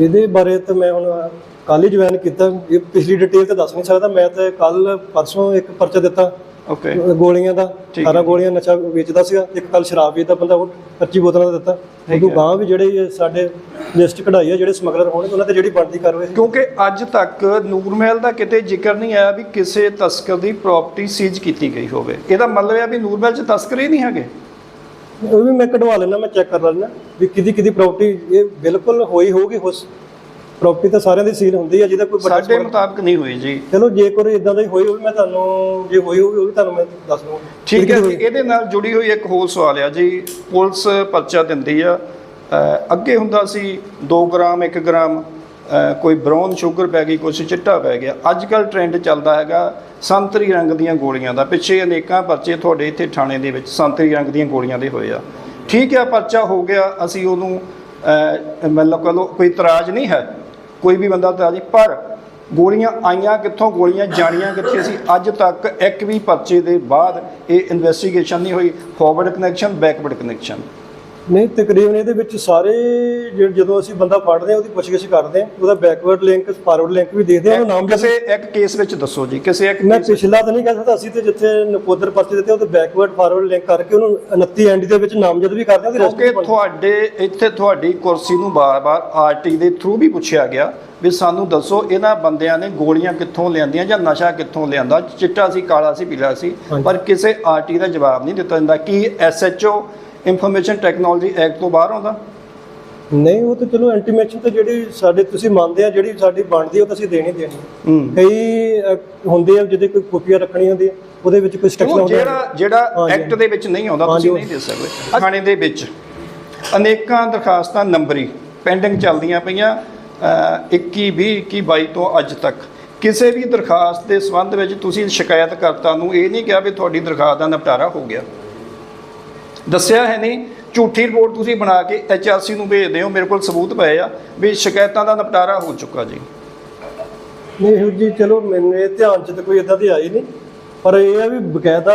ਇਹਦੇ ਬਾਰੇ ਤਾਂ ਮੈਂ ਹੁਣ ਕੱਲ ਹੀ ਜੁਆਇਨ ਕੀਤਾ। ਇਹ ਪਿਛਲੀ ਡਿਟੇਲ ਤਾਂ ਦੱਸ ਨਹੀਂ ਸਕਦਾ। ਮੈਂ ਤਾਂ ਕੱਲ ਪਰਸੋਂ ਇੱਕ ਪਰਚਾ ਦਿੱਤਾ। ਓਕੇ ਗੋਲੀਆਂ ਦਾ। ਠੀਕ 18 ਗੋਲੀਆਂ ਨਸ਼ਾ ਵੇਚਦਾ ਸੀਗਾ। ਇੱਕ ਕੱਲ ਸ਼ਰਾਬ ਵੇਚਦਾ ਬੰਦਾ ਉਹ 25 ਬੋਤਲਾਂ ਦਾ ਦਿੱਤਾ। ਉਦੋਂ ਗਾਂ ਵੀ ਜਿਹੜੇ ਸਾਡੇ ਲਿਸਟ ਕਢਾਈ ਆ ਜਿਹੜੇ ਸਮਗਲਰ ਹੋਣਗੇ ਉਹਨਾਂ ਤੇ ਜਿਹੜੀ ਬਣਦੀ ਕਾਰਵਾਈ। ਕਿਉਂਕਿ ਅੱਜ ਤੱਕ ਨੂਰਮਹਿਲ ਦਾ ਕਿਤੇ ਜ਼ਿਕਰ ਨਹੀਂ ਆਇਆ ਵੀ ਕਿਸੇ ਤਸਕਰ ਦੀ ਪ੍ਰਾਪਰਟੀ ਸੀਜ਼ ਕੀਤੀ ਗਈ ਹੋਵੇ। ਇਹਦਾ ਮਤਲਬ ਹੈ ਵੀ ਨੂਰਮਹਿਲ 'ਚ ਤਸਕਰ ਹੀ ਨਹੀਂ ਹੈਗੇ। ਉਹ ਵੀ ਮੈਂ ਕਢਵਾ ਲੈਣਾ ਮੈਂ ਚੈੱਕ ਕਰ ਲੈਣਾ ਵੀ ਕਿਹਦੀ ਕਿਹਦੀ ਪ੍ਰਾਪਰਟੀ ਇਹ ਬਿਲਕੁਲ ਹੋਈ ਹੋਊਗੀ ਉਸ ਪ੍ਰਾਪਰਟੀ ਤਾਂ ਸਾਰਿਆਂ ਦੀ ਸੀਲ ਹੁੰਦੀ ਆ ਜਿਹਦਾ ਕੋਈ ਵੱਡਾ ਸਾਡੇ ਮੁਤਾਬਕ ਨਹੀਂ ਹੋਈ ਜੀ। ਚਲੋ ਜੇ ਕੋਈ ਇਦਾਂ ਦਾ ਹੀ ਹੋਈ ਹੋਵੇ ਮੈਂ ਤੁਹਾਨੂੰ ਜੇ ਹੋਈ ਹੋਵੇ ਉਹ ਵੀ ਤੁਹਾਨੂੰ ਮੈਂ ਦੱਸ ਦੂੰਗਾ ਠੀਕ ਹੈ ਜੀ ਇਹਦੇ ਨਾਲ ਜੁੜੀ ਹੋਈ ਇੱਕ ਹੋਰ ਸਵਾਲ ਆ ਜੀ। ਪੁਲਿਸ ਪਰਚਾ ਦਿੰਦੀ ਆ। ਅੱਗੇ ਹੁੰਦਾ ਸੀ 2 ਗ੍ਰਾਮ 1 ਗ੍ਰਾਮ ਕੋਈ ਬ੍ਰਾਊਨ ਸ਼ੂਗਰ ਪੈ ਗਈ ਕੁਛ ਚਿੱਟਾ ਪੈ ਗਿਆ। ਅੱਜ ਕੱਲ ਟ੍ਰੈਂਡ ਚੱਲਦਾ ਹੈਗਾ ਸੰਤਰੀ ਰੰਗ ਦੀਆਂ ਗੋਲੀਆਂ ਦਾ। ਪਿੱਛੇ ਅਨੇਕਾਂ ਪਰਚੇ ਤੁਹਾਡੇ ਇੱਥੇ ਥਾਣੇ ਦੇ ਵਿੱਚ ਸੰਤਰੀ ਰੰਗ ਦੀਆਂ ਗੋਲੀਆਂ ਦੇ ਹੋਏ ਆ। ਠੀਕ ਹੈ ਪਰਚਾ ਹੋ ਗਿਆ ਅਸੀਂ ਉਹਨੂੰ ਅ, ਮਤਲਬ ਕਹ ਲਓ ਕੋਈ ਇਤਰਾਜ਼ ਨਹੀਂ ਹੈ। ਕੋਈ ਵੀ ਬੰਦਾ ਤਾਂ ਜੀ, ਪਰ ਗੋਲੀਆਂ ਆਈਆਂ ਕਿੱਥੋਂ, ਗੋਲੀਆਂ ਜਾਣੀਆਂ ਕਿੱਥੇ ਸੀ? ਅੱਜ ਤੱਕ ਇੱਕ ਵੀ ਪਰਚੇ ਦੇ ਬਾਅਦ ਇਹ ਇਨਵੈਸਟੀਗੇਸ਼ਨ ਨਹੀਂ ਹੋਈ। ਫਾਰਵਰਡ ਕਨੈਕਸ਼ਨ ਬੈਕਵਰਡ ਕਨੈਕਸ਼ਨ ਨਹੀਂ ਤਕਰੀਬਨ ਇਹਦੇ ਵਿੱਚ ਸਾਰੇ ਜਿਹੜੇ- ਜਦੋਂ ਅਸੀਂ ਬੰਦਾ ਫੜਦੇ ਆ ਉਹਦੀ ਪੁੱਛਗਿੱਛ ਕਰਦੇ ਆ ਉਹਦਾ ਬੈਕਵਰਡ ਲਿੰਕ ਫਾਰਵਰਡ ਲਿੰਕ ਵੀ ਦੇਖਦੇ ਆ ਉਹ ਨਾਮ ਕਿਸੇ ਇੱਕ ਕੇਸ ਵਿੱਚ ਦੱਸੋ ਜੀ ਕਿਸੇ ਇੱਕ ਮੈਂ ਪਿਛਲਾ ਤਾਂ ਨਹੀਂ ਕਹਿ ਸਕਦਾ ਅਸੀਂ ਤੇ ਜਿੱਥੇ ਨਕੋਦਰ ਪਰਚੇ ਦਿੱਤੇ ਉਹਦੇ ਬੈਕਵਰਡ ਫਾਰਵਰਡ ਲਿੰਕ ਕਰਕੇ ਉਹਨੂੰ 29 ਐਂਡ ਦੇ ਵਿੱਚ ਨਾਮਜ਼ਦ ਵੀ ਕਰਦੇ ਆ ਉਹਦੀ ਰਜਿਸਟਰੀ ਤੁਹਾਡੇ ਇੱਥੇ ਤੁਹਾਡੀ ਕੁਰਸੀ ਨੂੰ ਬਾਰ-ਬਾਰ ਆਰਟੀ ਦੇ ਥਰੂ ਵੀ ਪੁੱਛਿਆ ਗਿਆ ਵੀ ਸਾਨੂੰ ਦੱਸੋ ਇਹਨਾਂ ਬੰਦਿਆਂ ਨੇ ਗੋਲੀਆਂ ਕਿੱਥੋਂ ਲਿਆਂਦੀਆਂ ਜਾਂ ਨਸ਼ਾ ਕਿੱਥੋਂ ਲਿਆਂਦਾ? ਚਿੱਟਾ ਸੀ ਕਾਲਾ ਸੀ ਪੀਲਾ ਸੀ। ਪਰ ਕਿਸੇ ਆਰਟੀ ਦਾ ਜਵਾਬ ਨਹੀਂ ਦਿੱਤਾ ਜਾਂਦਾ ਕੀ ਐਸਐਚਓ ਇਨਫੋਰਮੇਸ਼ਨ ਟੈਕਨੋਲੋਜੀ ਐਕਟ ਤੋਂ ਬਾਹਰ ਆਉਂਦਾ? ਨਹੀਂ ਉਹ ਤਾਂ ਚਲੋ ਇੰਟੀਮੇਸ਼ਨ ਤੇ ਜਿਹੜੀ ਸਾਡੇ ਤੁਸੀਂ ਮੰਨਦੇ ਆ ਜਿਹੜੀ ਸਾਡੀ ਬਣਦੀ ਉਹ ਤਾਂ ਅਸੀਂ ਦੇਣੀ ਦੇਣੀ ਕਈ ਅਹ, ਹੁੰਦੇ ਆ ਜਿਹਦੇ ਕੋਈ ਕਾਪੀਆਂ ਰੱਖਣੀ ਹੁੰਦੀ ਆ ਉਹਦੇ ਵਿੱਚ ਕੋਈ ਸਟ੍ਰਕਚਰ ਹੁੰਦਾ। ਜਿਹੜਾ ਜਿਹੜਾ ਹਾਂਜੀ। ਐਕਟ ਦੇ ਵਿੱਚ ਨਹੀਂ ਆਉਂਦਾ ਤੁਸੀਂ ਨਹੀਂ ਦੇ ਸਕਦੇ। ਥਾਣੇ ਦੇ ਵਿੱਚ ਅਨੇਕਾਂ ਦਰਖਾਸਤਾਂ ਨੰਬਰੀ ਪੈਂਡਿੰਗ ਚੱਲਦੀਆਂ ਪਈਆਂ ਅਹ, 21 20 21 22 ਤੋਂ ਅੱਜ ਤੱਕ। ਕਿਸੇ ਵੀ ਦਰਖਾਸਤ ਦੇ ਸੰਬੰਧ ਵਿੱਚ ਤੁਸੀਂ ਸ਼ਿਕਾਇਤਕਰਤਾ ਨੂੰ ਇਹ ਨਹੀਂ ਕਿਹਾ ਵੀ ਤੁਹਾਡੀ ਦਰਖਾਸਤ ਦਾ ਨਿਪਟਾਰਾ ਹੋ ਗਿਆ। ਦੱਸਿਆ ਹੈ ਨਹੀਂ। ਝੂਠੀ ਰਿਪੋਰਟ ਤੁਸੀਂ ਬਣਾ ਕੇ ਐਚਆਰਸੀ ਨੂੰ ਭੇਜਦੇ ਹੋ ਮੇਰੇ ਕੋਲ ਸਬੂਤ ਪਏ ਆ ਵੀ ਸ਼ਿਕਾਇਤਾਂ ਦਾ ਨਿਪਟਾਰਾ ਹੋ ਚੁੱਕਾ ਜੀ। ਨਹੀਂ ਇਹੋ ਜੀ ਚਲੋ ਮੈਨੂੰ ਇਹ ਧਿਆਨ ਚ ਤਾਂ ਕੋਈ ਇਦਾਂ ਦੀ ਆਈ ਨਹੀਂ। ਪਰ ਇਹ ਆ ਵੀ ਬਕਾਇਦਾ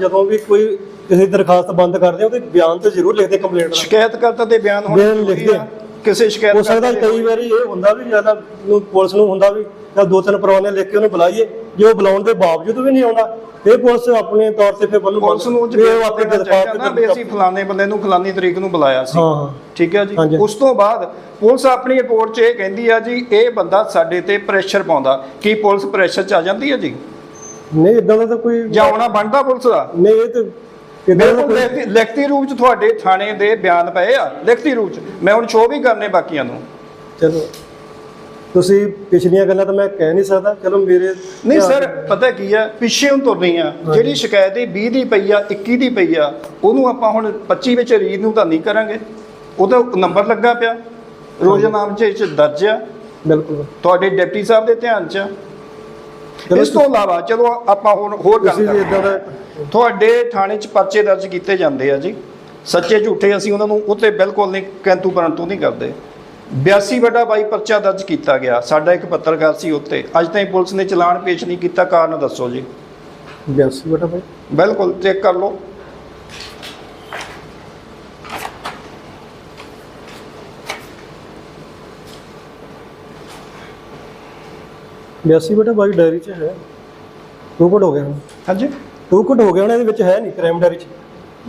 ਜਦੋਂ ਵੀ ਕੋਈ ਕਿਸੇ ਦਰਖਾਸਤ ਬੰਦ ਕਰਦੇ ਆ ਉਹਦੇ ਬਿਆਨ ਤੇ ਜ਼ਰੂਰ ਲਿਖਦੇ ਕੰਪਲੇਂਟ ਦਾ ਸ਼ਿਕਾਇਤਕਰਤਾ ਦੇ ਬਿਆਨ ਹੋਣੇ ਬਿਆਨ ਲਿਖਦੇ ਆ। ਕਿਸੇ ਸ਼ਿਕਾਇਤ ਹੋ ਸਕਦਾ ਕਈ ਵਾਰੀ ਇਹ ਹੁੰਦਾ ਵੀ ਜ਼ਿਆਦਾ ਨੂੰ ਪੁਲਿਸ ਨੂੰ ਹੁੰਦਾ ਵੀ ਜਾਂ ਦੋ ਤਿੰਨ ਪਰਵਾਨੇ ਲਿਖ ਕੇ ਉਹਨੂੰ ਬੁਲਾਈਏ ਜੇ ਉਹ ਬੁਲਾਉਣ ਦੇ ਬਾਵਜੂਦ ਵੀ ਨਹੀਂ ਆਉਂਦਾ ਇਹ ਪੁਲਿਸ ਆਪਣੇ ਤੌਰ ਤੇ ਫਿਰ ਵੱਲੋਂ ਪੁਲਿਸ ਨੂੰ ਵੀ ਉਹ ਆਪਣੀ ਚਾਹੀਦਾ ਨਾ ਵੀ ਦਰਖਾਸਤ ਅਸੀਂ ਫਲਾਣੇ ਬੰਦੇ ਨੂੰ ਫਲਾਣੀ ਤਰੀਕ ਨੂੰ ਬੁਲਾਇਆ ਸੀ। ਠੀਕ ਹੈ ਜੀ। ਉਸ ਤੋਂ ਬਾਅਦ ਪੁਲਿਸ ਆਪਣੀ ਰਿਪੋਰਟ 'ਚ ਇਹ ਕਹਿੰਦੀ ਆ ਜੀ ਇਹ ਬੰਦਾ ਸਾਡੇ ਤੇ ਪ੍ਰੈਸ਼ਰ ਪਾਉਂਦਾ। ਕੀ ਪੁਲਿਸ ਪ੍ਰੈਸ਼ਰ 'ਚ ਆ ਜਾਂਦੀ ਹੈ ਜੀ? ਨਹੀਂ ਇਦਾਂ ਦਾ ਤਾਂ ਕੋਈ ਜਾਂ ਆਉਣਾ ਬਣਦਾ ਪੁਲਿਸ ਦਾ? ਨਹੀਂ ਇਹ ਤਾਂ ਬਿਲਕੁਲ ਲਿਖਤੀ ਰੂਪ 'ਚ ਤੁਹਾਡੇ ਥਾਣੇ ਦੇ ਬਿਆਨ ਪਏ ਆ ਲਿਖਤੀ ਰੂਪ 'ਚ। ਮੈਂ ਹੁਣ ਸ਼ੋਅ ਵੀ ਕਰਨੇ ਬਾਕੀਆਂ ਨੂੰ। ਚਲੋ। ਤੁਸੀਂ ਪਿਛਲੀਆਂ ਗੱਲਾਂ ਤਾਂ ਮੈਂ ਕਹਿ ਨਹੀਂ ਸਕਦਾ। ਚਲੋ ਮੇਰੇ ਨਹੀਂ ਸਰ ਪਤਾ ਕੀ ਆ? ਪਿੱਛੇ ਨੂੰ ਤੁਰ ਰਹੀ ਆ ਜਿਹੜੀ ਸ਼ਿਕਾਇਤ ਇਹ 20 ਦੀ ਪਈ ਆ 21 ਦੀ ਪਈ ਆ ਉਹਨੂੰ ਆਪਾਂ ਹੁਣ 25 ਵਿੱਚ ਰੀਡ ਨੂੰ ਤਾਂ ਨਹੀਂ ਕਰਾਂਗੇ। ਉਹਦਾ ਨੰਬਰ ਲੱਗਾ ਪਿਆ। ਰੋਜ਼ਨਾਮ 'ਚ ਇਹ ਦਰਜ ਆ। ਬਿਲਕੁਲ। ਤੁਹਾਡੇ ਡਿਪਟੀ ਸਾਹਿਬ ਦੇ ਧਿਆਨ 'ਚ ਇਸ ਤੋਂ ਇਲਾਵਾ ਚਲੋ ਆਪਾਂ ਹੁਣ ਹੋਰ ਗੱਲ ਕਰਦੇ। ਤੁਹਾਡੇ ਥਾਣੇ 'ਚ ਪਰਚੇ ਦਰਜ ਕੀਤੇ ਜਾਂਦੇ ਆ ਜੀ। ਸੱਚੇ ਝੂਠੇ ਅਸੀਂ ਉਹਨਾਂ ਨੂੰ ਉੱਤੇ ਬਿਲਕੁਲ ਨਹੀਂ ਕੈਂਤੂ ਪਰੰਤੂ ਨਹੀਂ ਕਰਦੇ। 82 ਬਟਾ 22 ਪਰਚਾ ਦਰਜ ਕੀਤਾ ਗਿਆ। ਸਾਡਾ ਇੱਕ ਪੱਤਰਕਾਰ ਸੀ ਉੱਤੇ। ਅੱਜ ਤਾਈਂ ਪੁਲਿਸ ਨੇ ਚਲਾਨ ਪੇਸ਼ ਨਹੀਂ ਕੀਤਾ। ਕਾਰਨ ਦੱਸੋ ਜੀ। 82 ਬਟਾ ਭਾਈ ਬਿਲਕੁਲ ਚੈੱਕ ਕਰ ਲਓ। ਬਿਆਸੀ ਬਟਾ ਬਾਈ ਡਾਇਰੀ 'ਚ ਹੈ। ਟੂ ਕੋਡ ਹੋ ਗਿਆ ਹਾਂਜੀ। ਟੂ ਕੋਡ ਹੋ ਗਿਆ ਹੁਣ ਇਹਦੇ ਵਿੱਚ ਹੈ ਨਹੀਂ ਕ੍ਰਾਈਮ ਡਾਇਰੀ 'ਚ।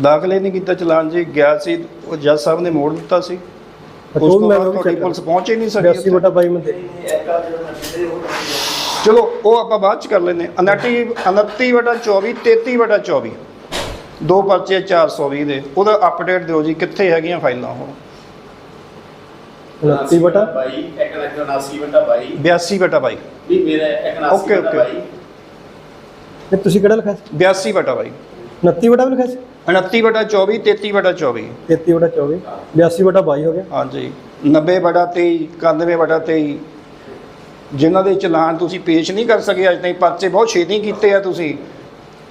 ਦਾਖਲੇ ਨਹੀਂ ਕੀਤਾ ਚਲਾਨ ਜੀ। ਗਿਆ ਸੀ ਉਹ ਜੱਜ ਸਾਹਿਬ ਨੇ ਮੋੜ ਦਿੱਤਾ ਸੀ। ਉਸ ਤੋਂ ਬਾਅਦ ਵੀ ਤੁਹਾਡੀ ਪੁਲਿਸ ਪਹੁੰਚ ਹੀ ਨਹੀਂ ਸਕੀ 82 ਉੱਥੇ। ਬਟਾ ਬਾਈ ਮੈਂ ਦੇ ਚਲੋ ਉਹ ਆਪਾਂ ਬਾਅਦ ਚ ਕਰ ਲੈਨੇ 29 29 ਵਟਾ 24 33 ਵਟਾ 24 ਦੋ ਪਰਚੇ 420 ਦੇ। ਉਹਦਾ ਅਪਡੇਟ ਦਿਓ ਜੀ ਕਿੱਥੇ ਹੈਗੀਆਂ ਫਾਈਲਾਂ ਉਹ। 29 ਬਟਾ 22 179 ਬਟਾ 22 82 ਵਟਾ ਬਾਈ। ਨਹੀਂ ਮੇਰਾ 81 Okay, ਬਟਾ okay. 22 ਇਹ ਤੁਸੀਂ ਕਿਹੜਾ ਲਿਖਿਆ ਸੀ? 82 ਵਟਾ ਬਾਈ। 29 ਬਟਾ ਵੀ ਲਿਖਿਆ ਸੀ? 29 ਵਟਾ 24 33 ਵਟਾ 24 33 ਬਟਾ 24 82 ਬਟਾ 22 ਹੋ ਗਿਆ। ਹਾਂਜੀ 90 ਵਟਾ 23 91 ਵਟਾ 23 ਜਿਨ੍ਹਾਂ ਦੇ ਚਲਾਨ ਤੁਸੀਂ ਪੇਸ਼ ਨਹੀਂ ਕਰ ਸਕੇ ਅੱਜ ਤਾਈਂ ਪਰਚੇ ਬਹੁਤ ਛੇਤੀ ਕੀਤੇ ਆ ਤੁਸੀਂ।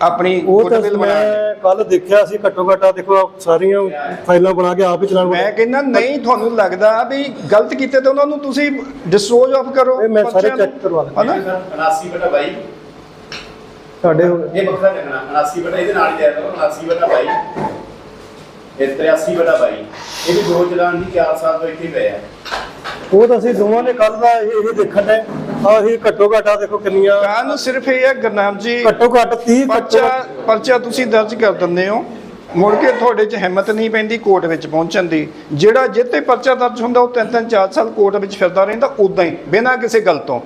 ਆਪਣੀ ਉਹ ਤਾਂ ਗੁੱਡਵਿਲ ਬਣਾ ਕੇ। ਮੈਂ ਕੱਲ ਦੇਖਿਆ ਸੀ ਘੱਟੋ ਘੱਟ ਦੇਖੋ ਸਾਰੀਆਂ ਫਾਈਲਾਂ ਬਣਾ ਕੇ ਆਪ ਹੀ ਚਲਾਨ ਮੈਂ ਕਹਿੰਦਾ ਨਹੀਂ ਤੁਹਾਨੂੰ ਲੱਗਦਾ ਵੀ ਗਲਤ ਕੀਤੇ ਤੇ ਉਹਨਾਂ ਨੂੰ ਤੁਸੀਂ ਡਿਸਪੋਜ਼ ਆਫ ਕਰੋ ਇਹ ਮੈਂ ਸਾਰੇ ਨੂੰ। ਚੈੱਕ ਕਰਵਾ ਦਾਂ ਹਨਾ? 79 ਬਟਾ 22 ਤੁਹਾਡੇ ਇਹ ਵੱਖਰਾ ਲਿਖਣਾ 79 ਬਟਾ ਇਹਦੇ ਨਾਲ ਹੀ ਦੇ ਦਿਓ 79 ਬਟਾ 22 ਇਹ 83 ਬਟਾ 22 ਇਹ ਵੀ ਦੋ ਚਲਾਨ ਦੀ 4 ਸਾਲ ਤੋਂ ਇੱਥੇ ਹੀ ਪਏ ਆ। ਉਹ ਤਾਂ ਅਸੀਂ ਦੋਵਾਂ ਨੇ ਕੱਲ ਦਾ ਇਹ ਇਹ ਦੇਖਣ ਦੇ। ਆ ਇਹ ਘੱਟੋ ਘੱਟ ਆ ਦੇਖੋ ਕਿੰਨੀਆਂ ਕਾਰਨ ਸਿਰਫ ਇਹ ਹੈ ਗੁਰਨਾਮ ਜੀ। ਘੱਟੋ ਘੱਟ 30 ਘੱਟੋ ਪਰਚਾ ਪਰਚਾ ਤੁਸੀਂ ਦਰਜ ਕਰ ਦਿੰਦੇ ਹੋ। ਮੁੜ ਕੇ ਤੁਹਾਡੇ 'ਚ ਹਿੰਮਤ ਨਹੀਂ ਪੈਂਦੀ ਕੋਰਟ ਵਿੱਚ ਪਹੁੰਚਣ ਦੀ। ਜਿਹੜਾ ਜਿੱਤੇ ਪਰਚਾ ਦਰਜ ਹੁੰਦਾ ਉਹ ਤਿੰਨ ਤਿੰਨ ਚਾਰ ਸਾਲ ਕੋਰਟ ਵਿੱਚ ਫਿਰਦਾ ਰਹਿੰਦਾ ਉਦਾਂ ਹੀ ਬਿਨਾਂ ਕਿਸੇ ਗੱਲ ਤੋਂ।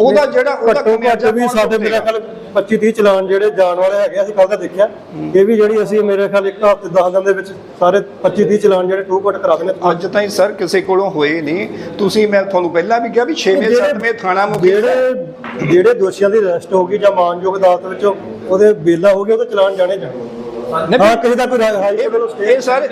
ਉਹਦਾ ਜਿਹੜਾ ਉਹਦਾ ਘੱਟੋ ਘੱਟ ਵੀ ਸਾਡੇ ਮੇਰੇ? ਖਿਆਲ 25 30 ਚਲਾਨ ਜਿਹੜੇ ਜਾਣ ਵਾਲੇ ਹੈਗੇ ਅਸੀਂ ਕੱਲ ਦਾ ਦੇਖਿਆ। ਇਹ ਵੀ ਜਿਹੜੀ ਅਸੀਂ ਮੇਰੇ ਖਿਆਲ ਇੱਕ ਹਫ਼ਤੇ 10 ਦਿਨ ਦੇ ਵਿੱਚ ਸਾਰੇ 25 30 ਚਲਾਨ ਜਿਹੜੇ ਟੂ ਕੱਟ ਕਰਾ ਦੇਣੇ। ਅੱਜ ਤਾਈਂ ਸਰ ਕਿਸੇ ਕੋਲੋਂ ਹੋਏ ਨਹੀਂ। ਤੁਸੀਂ ਮੈਂ ਤੁਹਾਨੂੰ ਪਹਿਲਾਂ ਵੀ ਕਿਹਾ ਵੀ 6ਵੇਂ ਜਿਹੜੇ- 7ਵੇਂ ਥਾਣਾ ਮੁਖੀ ਜਿਹੜੇ ਜਿਹੜੇ ਦੋਸ਼ੀਆਂ ਦੀ ਅਰੈਸਟ ਹੋ ਗਈ ਜਾਂ ਮਾਨਯੋਗ ਅਦਾਲਤ ਵਿੱਚੋਂ ਉਹਦੇ ਬੇਲਾ ਹੋ ਗਿਆ ਉਹਦੇ ਚਲਾਨ ਜਾਣੇ ਜਾਣੇ। ਹਾਂ ਕਿਸੇ ਦਾ ਕੋਈ ਹਾਈ ਕੋਰਟ ਵੱਲੋਂ ਇਹ ਸਰ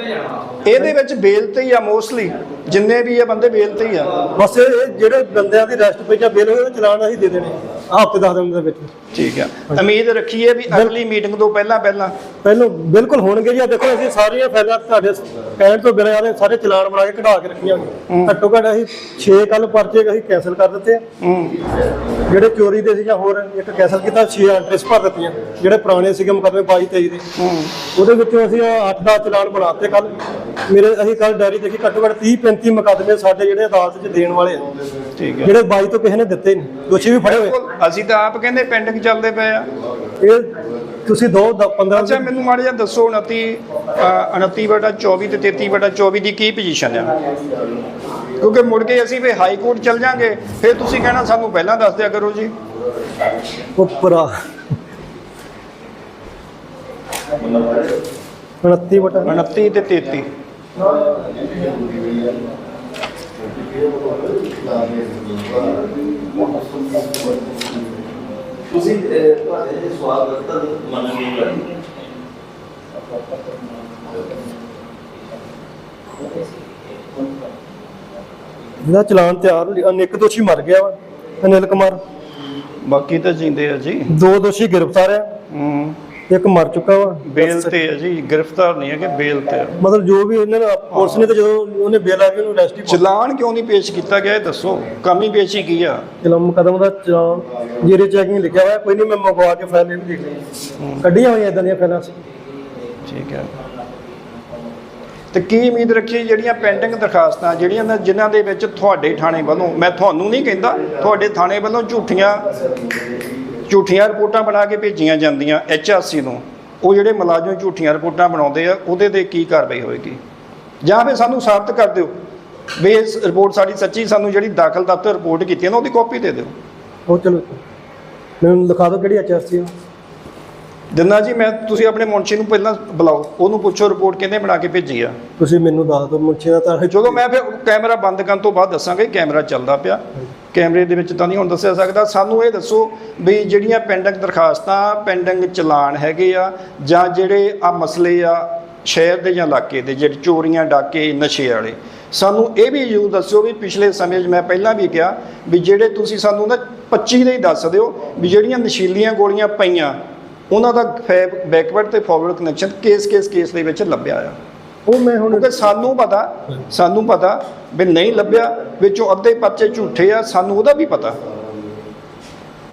ਇਹਦੇ ਵਿੱਚ ਬੇਲ ਤੇ ਹੀ ਆ ਮੋਸਟਲੀ ਜਿੰਨੇ ਵੀ ਆ ਬੰਦੇ ਬੇਲ ਤੇ ਹੀ ਆ। ਬਸ ਇਹ ਇਹ ਜਿਹੜੇ ਬੰਦਿਆਂ ਦੀ ਅਰੈਸਟ ਪਈ ਜਾਂ ਬੇਲ ਉਹਦੇ ਚਲਾਨ ਅਸੀਂ ਦੇ ਦੇਣੇ। ਹਫ਼ਤੇ 10 ਦਿਨ ਦੇ ਵਿੱਚ। ਠੀਕ ਆ। ਉਮੀਦ ਰੱਖੀਏ ਵੀ ਅਗਲੀ ਮੀਟਿੰਗ ਤੋਂ ਪਹਿਲਾਂ ਪਹਿਲਾਂ। ਪਹਿਲੋਂ ਬਿਲਕੁਲ ਹੋਣਗੇ ਜੀ। ਦੇਖੋ ਅਸੀਂ ਸਾਰੀਆਂ ਫਾਈਲਾਂ ਤੁਹਾਡੇ ਕਹਿਣ ਤੋਂ ਬਿਨਾਂ ਵਾਲੇ ਸਾਰੇ ਚਲਾਨ ਬਣਾ ਕੇ ਕਢਾ ਕੇ ਰੱਖੀਆਂ ਹੋਈਆਂ। ਘੱਟੋ ਘੱਟ ਅਸੀਂ 6 ਕੱਲ ਪਰਚੇ ਅਸੀਂ ਕੈਨਸਲ ਕਰ ਦਿੱਤੇ ਆ। ਜਿਹੜੇ ਚੋਰੀ ਦੇ ਸੀ ਜਾਂ ਹੋਰ ਇੱਕ ਕੈਨਸਲ ਕੀਤਾ 6 ਐਂਟਰੀਸ ਭਰ ਦਿੱਤੀਆਂ। ਜਿਹੜੇ ਪੁਰਾਣੇ ਸੀਗੇ ਮੁਕੱਦਮੇ 22 23 ਦੇ। ਉਹਦੇ ਵਿੱਚੋਂ ਅਸੀਂ 8-10 ਚਲਾਨ ਬਣਾਤੇ ਕੱਲ ਮੇਰੇ ਅਸੀਂ ਕੱਲ ਡਾਇਰੀ ਦੇਖੀ ਘੱਟੋ ਘੱਟ 30 35 ਮੁਕੱਦਮੇ ਸਾਡੇ ਜਿਹੜੇ ਅਦਾਲਤ 'ਚ ਦੇਣ ਵਾਲੇ ਆ। ਠੀਕ ਹੈ ਜਿਹੜੇ ਬਾਈ ਤੋਂ ਕਿਸੇ ਨੇ ਦਿੱਤੇ ਨਹੀਂ ਦੋਸ਼ੀ ਵੀ ਫੜੇ ਹੋਏ ਅਸੀਂ ਤਾਂ ਆਪ ਕਹਿੰਦੇ ਪੈਂਡਿੰਗ ਚੱਲਦੇ ਪਏ ਆ। ਇਹ ਤੁਸੀਂ ਦੋ 15 ਅੱਛਾ ਮੈਨੂੰ ਮਾੜਾ ਜਿਹਾ ਦੱਸੋ 29 ਅ, 29 ਬਟਾ 24 ਤੇ 33 ਬਟਾ 24 ਦੀ ਕੀ ਪੋਜੀਸ਼ਨ ਆ? ਕਿਉਂਕਿ ਮੁੜ ਕੇ ਅਸੀਂ ਵੀ ਹਾਈ ਕੋਰਟ ਚੱਲ ਜਾਾਂਗੇ ਫਿਰ ਤੁਸੀਂ ਕਹਿਣਾ ਸਾਨੂੰ ਪਹਿਲਾਂ ਦੱਸ ਦਿਆ ਕਰੋ ਜੀ। ਉੱਪਰਾ 29 ਬਟਾ 29 ਤੇ 33 ਤੁਸੀਂ ਤੁਹਾਡੇ ਜਿਹੜੇ ਸਵਾਲ ਦਿੱਤਾ ਮੰਨ ਗਏ ਇਹਦਾ ਚਲਾਨ ਤਿਆਰ ਅਨੇਕ ਦੋਸ਼ੀ ਮਰ ਗਿਆ ਵਾ ਅਨਿਲ ਕੁਮਾਰ। ਬਾਕੀ ਤਾਂ ਜਿੰਦੇ ਆ ਜੀ। ਦੋ ਦੋਸ਼ੀ ਗ੍ਰਿਫਤਾਰ ਆ। ਹੂੰ। ਇੱਕ ਮਰ ਚੁੱਕਾ ਵਾ। ਬੇਲ ਤੇ ਆ ਜੀ ਗ੍ਰਿਫਤਾਰ ਨਹੀਂ ਹੈ ਕਿ ਬੇਲ ਤੇ ਆ। ਮਤਲਬ ਜੋ ਵੀ ਇਹਨਾਂ ਨੇ ਪੁਲਿਸ ਨੇ ਤਾਂ ਜਦੋਂ ਉਹਨੇ ਬੇਲ ਆ ਕੇ ਉਹਨੂੰ ਅਰੈਸਟ ਹੀ ਚਲਾਨ ਕਿਉਂ ਨਹੀਂ ਪੇਸ਼ ਕੀਤਾ ਗਿਆ ਇਹ ਦੱਸੋ। ਕਮੀ ਪੇਸ਼ੀ ਕੀ ਆ? ਚਲੋ ਮੁਕਦਮ ਦਾ ਚਲਾਨ ਜੀਰੇ ਚੈਕਿੰਗ ਲਿਖਿਆ ਹੋਇਆ ਕੋਈ ਨਹੀਂ ਮੈਂ ਮੰਗਵਾ ਕੇ ਫਾਈਲ ਵੀ ਦੇਖ ਲਈ ਕੱਢੀਆਂ ਹੋਈਆਂ ਇਦਾਂ ਦੀਆਂ ਫਾਈਲਾਂ ਸੀ। ਠੀਕ ਹੈ। ਤੇ ਕੀ ਉਮੀਦ ਰੱਖੀ ਜਿਹੜੀਆਂ ਪੈਂਡਿੰਗ ਦਰਖਾਸਤਾਂ ਜਿਹੜੀਆਂ ਨਾ ਜਿਨ੍ਹਾਂ ਦੇ ਵਿੱਚ ਤੁਹਾਡੇ ਥਾਣੇ ਵੱਲੋਂ ਮੈਂ ਤੁਹਾਨੂੰ ਨਹੀਂ ਕਹਿੰਦਾ ਤੁਹਾਡੇ ਥਾਣੇ ਵੱਲੋਂ ਝੂਠੀਆਂ ਝੂਠੀਆਂ ਰਿਪੋਰਟਾਂ ਬਣਾ ਕੇ ਭੇਜੀਆਂ ਜਾਂਦੀਆਂ ਐਚਆਰਸੀ ਨੂੰ। ਉਹ ਜਿਹੜੇ ਮੁਲਾਜ਼ਮ ਝੂਠੀਆਂ ਰਿਪੋਰਟਾਂ ਬਣਾਉਂਦੇ ਆ, ਉਹਦੇ ਤੇ ਕੀ ਕਾਰਵਾਈ ਹੋਏਗੀ? ਜਾਂ ਫਿਰ ਸਾਨੂੰ ਸਾਬਤ ਕਰ ਦਿਓ। ਵੀ ਇਸ ਰਿਪੋਰਟ ਸਾਡੀ ਸੱਚੀ, ਸਾਨੂੰ ਜਿਹੜੀ ਦਾਖਲ ਦਫ਼ਤਰ ਰਿਪੋਰਟ ਕੀਤੀ ਹੈ ਨਾ, ਉਹਦੀ ਕਾਪੀ ਦੇ ਦਿਓ। ਉਹ ਚਲੋ ਮੈਨੂੰ ਲਿਖਾ ਦਿਓ ਕਿਹੜੀ ਐਚਐਸਸੀ ਆ। ਦਿਨਾ ਜੀ ਮੈਂ ਤੁਸੀਂ ਆਪਣੇ ਮੁਨਸ਼ੀ ਨੂੰ ਪਹਿਲਾਂ ਬੁਲਾਓ। ਉਹਨੂੰ ਪੁੱਛੋ ਰਿਪੋਰਟ ਕਿਹਨੇ ਬਣਾ ਕੇ ਭੇਜੀ ਆ? ਤੁਸੀਂ ਮੈਨੂੰ ਦੱਸ ਦਿਓ ਮੁੰਸ਼ੀ ਦਾ ਤਾਂ ਜਦੋਂ ਮੈਂ ਫਿਰ ਕੈਮਰਾ ਬੰਦ ਕਰਨ ਤੋਂ ਬਾਅਦ ਦੱਸਾਂਗਾ ਕਿ ਕੈਮਰਾ ਚੱਲਦਾ ਪਿਆ। ਕੈਮਰੇ ਦੇ ਵਿੱਚ ਤਾਂ ਨਹੀਂ ਹੁਣ ਦੱਸਿਆ ਸਕਦਾ। ਸਾਨੂੰ ਇਹ ਦੱਸੋ ਵੀ ਜਿਹੜੀਆਂ ਪੈਂਡਿੰਗ ਦਰਖਾਸਤਾਂ ਪੈਂਡਿੰਗ ਚਲਾਨ ਹੈਗੇ ਆ ਜਾਂ ਜਿਹੜੇ ਆ ਮਸਲੇ ਆ ਸ਼ਹਿਰ ਦੇ ਜਾਂ ਇਲਾਕੇ ਦੇ ਜਿਹੜੇ ਚੋਰੀਆਂ ਡਾਕੇ ਨਸ਼ੇ ਵਾਲੇ। ਸਾਨੂੰ ਇਹ ਵੀ ਜ਼ਰੂਰ ਦੱਸਿਓ ਵੀ ਪਿਛਲੇ ਸਮੇਂ 'ਚ ਮੈਂ ਪਹਿਲਾਂ ਵੀ ਕਿਹਾ ਵੀ ਜਿਹੜੇ ਤੁਸੀਂ ਸਾਨੂੰ ਨਾ 25 ਦੇ ਹੀ ਦੱਸ ਦਿਓ ਵੀ ਜਿਹੜੀਆਂ ਨਸ਼ੀਲੀਆਂ ਗੋਲੀਆਂ ਪਈਆਂ ਉਹਨਾਂ ਦਾ ਬੈਕਵਰਡ ਤੇ forward connection case case case ਦੇ ਵਿੱਚ ਲੱਭਿਆ ਆ। ਉਹ ਮੈਂ ਹੁਣ ਕਿਉਂਕਿ ਸਾਨੂੰ ਪਤਾ ਸਾਨੂੰ ਪਤਾ ਵੀ ਨਹੀਂ ਲੱਭਿਆ ਵਿੱਚੋਂ ਅੱਧੇ ਪਰਚੇ ਝੂਠੇ ਆ ਸਾਨੂੰ ਉਹਦਾ ਵੀ ਪਤਾ।